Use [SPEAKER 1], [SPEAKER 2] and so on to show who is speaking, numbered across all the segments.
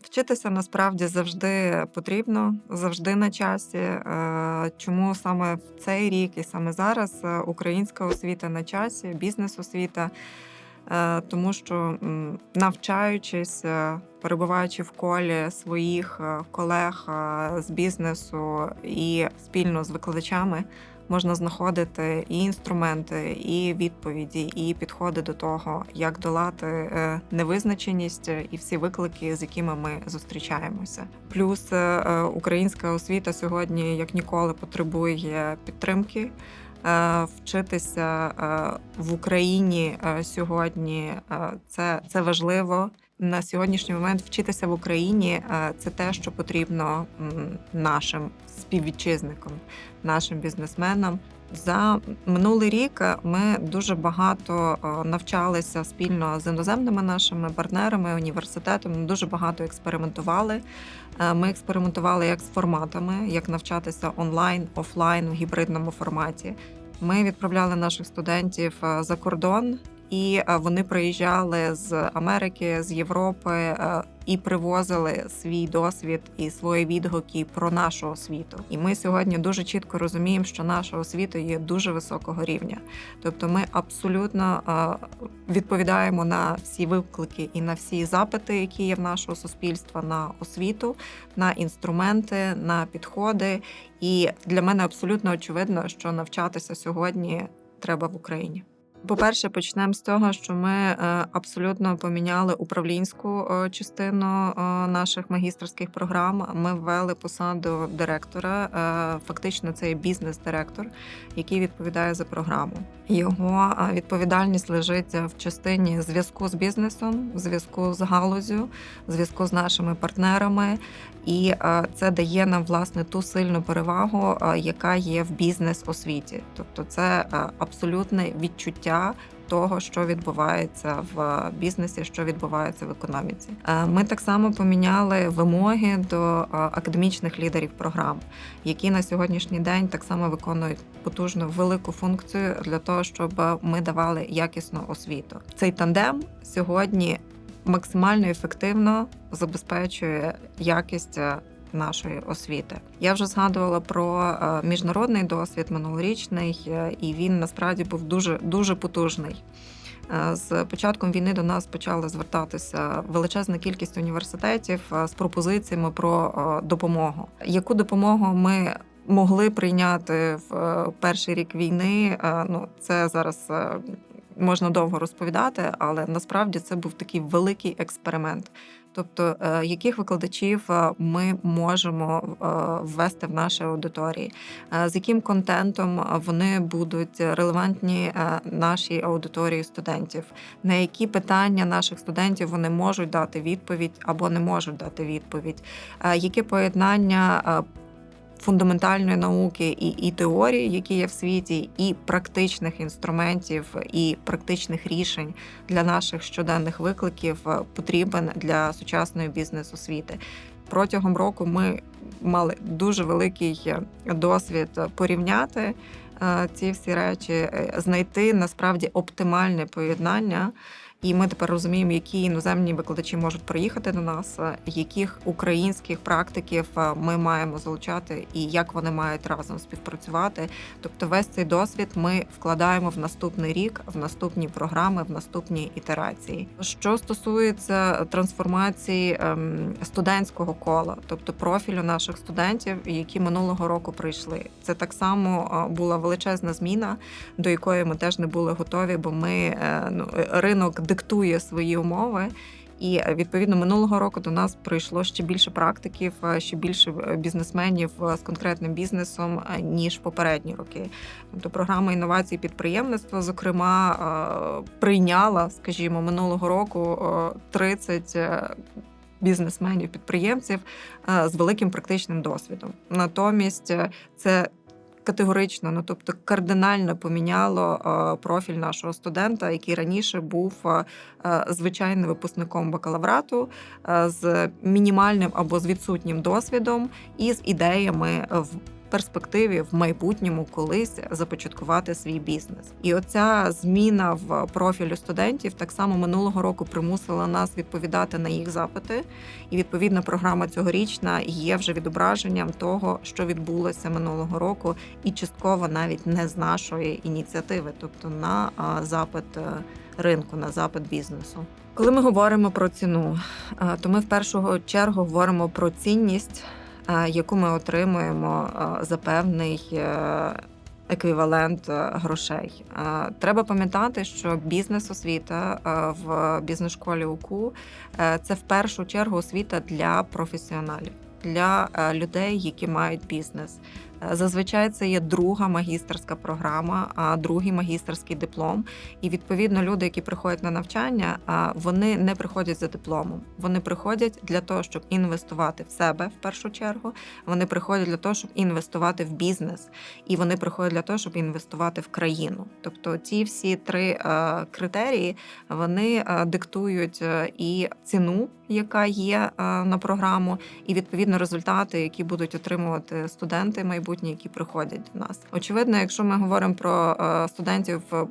[SPEAKER 1] Вчитися насправді завжди потрібно, завжди на часі. Е, Чому саме в цей рік і саме зараз е, українська освіта на часі, бізнес-освіта, тому що навчаючись, е, перебуваючи в колі своїх е, колег е, з бізнесу і спільно з викладачами, можна знаходити і інструменти, і відповіді, і підходи до того, як долати е, невизначеність і всі виклики, з якими ми зустрічаємося. Плюс е, е, українська освіта сьогодні як ніколи потребує підтримки. Е, Вчитися е, в Україні е, сьогодні це, це важливо. На сьогоднішній момент вчитися в Україні це те, що потрібно нашим співвітчизникам, нашим бізнесменам. За минулий рік ми дуже багато навчалися спільно з іноземними нашими партнерами, університетами. Дуже багато експериментували. Ми експериментували як з форматами, як навчатися онлайн, офлайн в гібридному форматі. Ми відправляли наших студентів е, за кордон, і е, вони приїжджали з Америки, з Європи е, і привозили свій досвід і свої відгуки про нашу освіту. І ми сьогодні дуже чітко розуміємо, що наша освіта є дуже високого рівня. Тобто, ми абсолютно відповідаємо на всі виклики і на всі запити, які є в нашого суспільства на освіту, на інструменти, на підходи. І для мене абсолютно очевидно, що навчатися сьогодні треба в Україні. По-перше, почнемо з того, що ми е, абсолютно поміняли управлінську е, частину е, наших магістерських програм. Ми ввели посаду директора. Фактично, це є бізнес-директор, який відповідає за програму. Його відповідальність лежить в частині зв'язку з бізнесом, зв'язку з галузю, зв'язку з нашими партнерами. І це дає нам власне ту сильну перевагу, яка є в бізнес-освіті. Тобто, це абсолютне відчуття того, що відбувається в бізнесі, що відбувається в економіці. Е, Ми так само поміняли вимоги до е, академічних лідерів програм, які на сьогоднішній день так само виконують потужну велику функцію для того, щоб ми давали якісну освіту. Цей тандем сьогодні максимально ефективно забезпечує якість е, нашої освіти. Я вже згадувала про е, міжнародний досвід минулорічний, е, і він насправді був дуже дуже потужний. Е, З початком війни до нас почали звертатися величезна кількість університетів з пропозиціями про допомогу. Яку допомогу ми могли прийняти в перший рік війни? Ну це зараз можна довго розповідати, але насправді це був такий великий експеримент. Тобто, е, яких викладачів е, ми можемо е, ввести в наші аудиторії, з яким контентом вони будуть релевантні нашій аудиторії студентів, на які питання наших студентів вони можуть дати відповідь або не можуть дати відповідь, яке поєднання фундаментальної науки і, і теорії, які є в світі, і практичних інструментів, і практичних рішень для наших щоденних викликів е, потрібен для сучасної бізнес-освіти. Протягом року ми мали дуже великий е, досвід порівняти е, ці всі речі, знайти насправді оптимальне поєднання. І ми тепер розуміємо, які іноземні викладачі можуть приїхати до нас, е, яких українських практиків е, ми маємо залучати, і як вони мають разом співпрацювати. Тобто, весь цей досвід ми вкладаємо в наступний рік, в наступні програми, в наступні ітерації. Що стосується трансформації ем, студентського кола, тобто профілю наших студентів, які минулого року прийшли, це так само е, була величезна зміна, до якої ми теж не були готові, бо ми ну ринок диктує свої умови. І е, відповідно минулого року до нас прийшло ще більше практиків, е, ще більше е, бізнесменів з конкретним бізнесом ніж попередні роки. Тобто програма інновацій підприємництва, зокрема, прийняла, скажімо, минулого року е, 30 е, бізнесменів, підприємців е, з великим практичним досвідом. Натомість це категорично, ну тобто кардинально поміняло е, профіль нашого студента, який раніше був е, е, звичайним випускником бакалаврату з мінімальним або з відсутнім досвідом і з ідеями в перспективі в майбутньому колись започаткувати свій бізнес. І оця зміна в профілю студентів так само минулого року примусила нас відповідати на їх запити. І відповідна програма цьогорічна є вже відображенням того, що відбулося минулого року, і частково навіть не з нашої ініціативи, тобто на запит е, ринку, на запит бізнесу. Коли ми говоримо про ціну, е, то ми в першу чергу говоримо про цінність, яку ми отримуємо е, за певний е, еквівалент е, грошей. Е, Треба пам'ятати, що бізнес-освіта е, в бізнес-школі УКУ е, це в першу чергу освіта для професіоналів, для е, людей, які мають бізнес. Зазвичай це є друга магістерська програма, другий магістерський диплом. І відповідно люди, які приходять на навчання, вони не приходять за дипломом. Вони приходять для того, щоб інвестувати в себе в першу чергу. Вони приходять для того, щоб інвестувати в бізнес, і вони приходять для того, щоб інвестувати в країну. Тобто, ці всі три е, критерії вони е, диктують е, і ціну, яка є е, на програму, і відповідно результати, які будуть отримувати студенти майбутні, які приходять до нас. Очевидно, якщо ми говоримо про е, студентів е,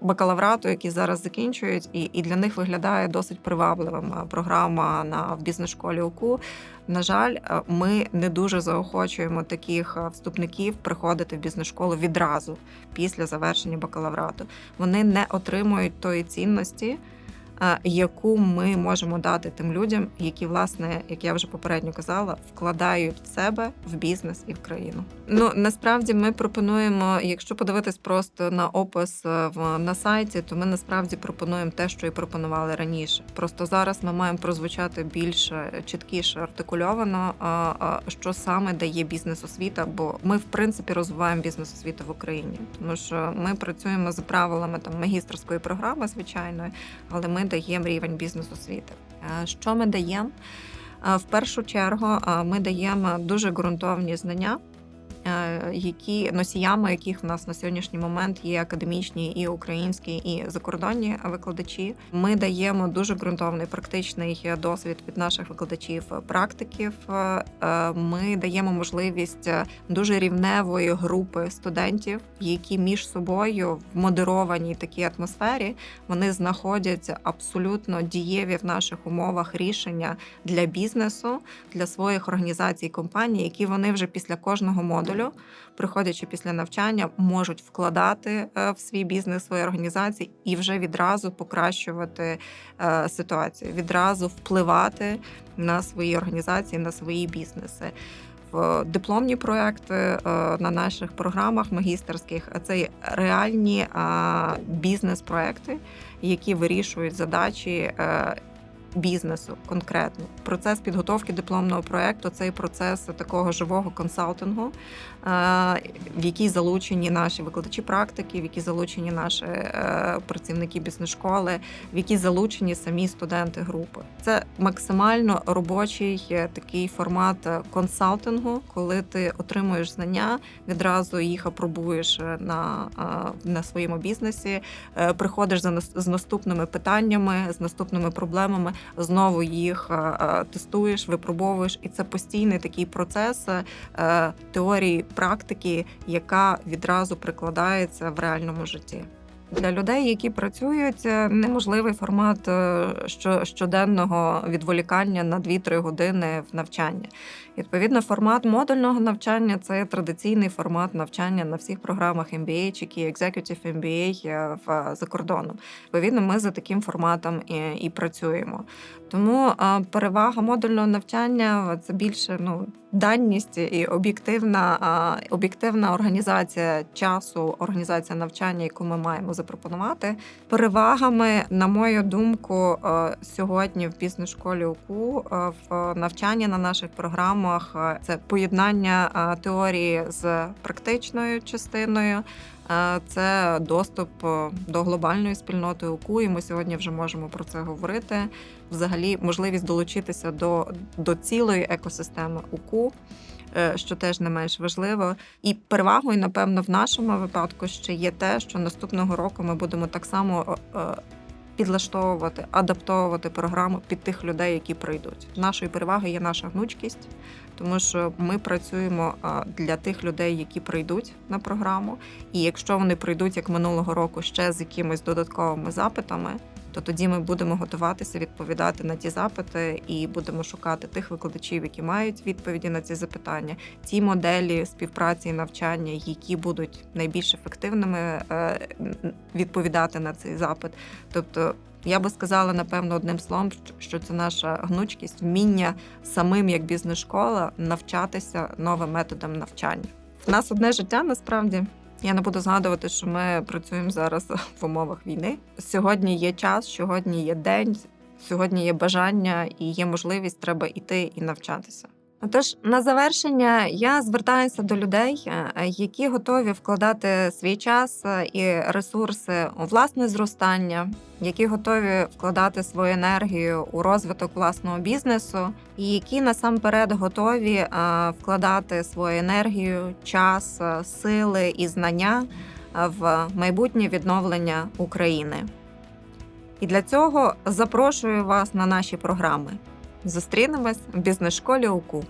[SPEAKER 1] бакалаврату, які зараз закінчують, і, і для них виглядає досить привабливим програма на в бізнес-школі УКУ. На жаль, ми не дуже заохочуємо таких вступників приходити в бізнес-школу відразу після завершення бакалаврату. Вони не отримують тої цінності, яку ми можемо дати тим людям, які, власне, як я вже попередньо казала, вкладають в себе в бізнес і в країну. Ну насправді ми пропонуємо, якщо подивитись просто на опис е, в на сайті, то ми насправді пропонуємо те, що і пропонували раніше. Просто зараз ми маємо прозвучати більш е, чіткіше артикульовано, що саме дає бізнес-освіта, бо ми в принципі розвиваємо бізнес-освіту в Україні, тому що ми працюємо за правилами там магістерської програми, звичайно, але ми даємо рівень бізнес-освіти. Е, Що ми даємо? Е, В першу чергу е, ми даємо дуже ґрунтовні знання, які носіями яких в нас на сьогоднішній момент є академічні і українські, і закордонні викладачі. Ми даємо дуже ґрунтовний практичний досвід від наших викладачів практиків. Е, е, Ми даємо можливість е, дуже рівневої групи студентів, які між собою в модерованій такій атмосфері вони знаходять абсолютно дієві в наших умовах рішення для бізнесу, для своїх організацій, компаній, які вони вже після кожного модулю, приходячи після навчання, можуть вкладати е, в свій бізнес, свої організації і вже відразу покращувати е, ситуацію, відразу впливати на свої організації, на свої бізнеси. Дипломні проекти е, на наших програмах магістерських це реальні бізнес-проекти, які вирішують задачі бізнесу конкретно. Процес підготовки дипломного проекту це процес такого живого консалтингу, е, в який залучені наші викладачі практики, в які залучені наші е, працівники бізнес-школи, в які залучені самі студенти групи. Це максимально робочий е, такий формат консалтингу, коли ти отримуєш знання, відразу їх апробуєш на, на своєму бізнесі, приходиш за з наступними питаннями, з наступними проблемами, знову їх е, е, тестуєш, випробовуєш, і це постійний такий процес е, теорії практики, яка відразу прикладається в реальному житті. Для людей, які працюють, е, неможливий формат е, щоденного відволікання на 2-3 години в навчання. Відповідно, формат модульного навчання це традиційний формат навчання на всіх програмах MBA чи Executive MBA е, в за кордоном. Відповідно, ми за таким форматом і, і працюємо. Тому перевага модульного навчання це більше ну, даність і об'єктивна, об'єктивна організація часу, організація навчання, яку ми маємо запропонувати. Перевагами, на мою думку, е, сьогодні в бізнес-школі УКУ е, в навчанні на наших програмах е, це поєднання теорії з практичною частиною. Е, Це доступ е, до глобальної спільноти УКУ, і ми сьогодні вже можемо про це говорити. Взагалі, можливість долучитися до, до цілої екосистеми УКУ, е, що теж не менш важливо. І перевагою, напевно, в нашому випадку ще є те, що наступного року ми будемо так само підлаштовувати, адаптовувати програму під тих людей, які прийдуть. Нашою перевагою є наша гнучкість, тому що ми працюємо для тих людей, які прийдуть на програму. І якщо вони прийдуть як минулого року ще з якимись додатковими запитами, то тоді ми будемо готуватися відповідати на ті запити і будемо шукати тих викладачів, які мають відповіді на ці запитання, ті моделі співпраці і навчання, які будуть найбільш ефективними е, відповідати на цей запит. Тобто, я би сказала, напевно, одним словом, що це наша гнучкість, вміння самим як бізнес-школа навчатися новим методам навчання. В нас одне життя насправді. Я не буду згадувати, що ми працюємо зараз в умовах війни. Сьогодні є час, сьогодні є день, сьогодні є бажання і є можливість, треба йти і навчатися. Тож на завершення я звертаюся до людей, е, які готові вкладати свій час е, і ресурси у власне зростання, які готові вкладати свою енергію у розвиток власного бізнесу, і які насамперед готові е, вкладати свою енергію, час, сили і знання в майбутнє відновлення України. І для цього запрошую вас на наші програми. Зустрінемось в бізнес-школі УКУ.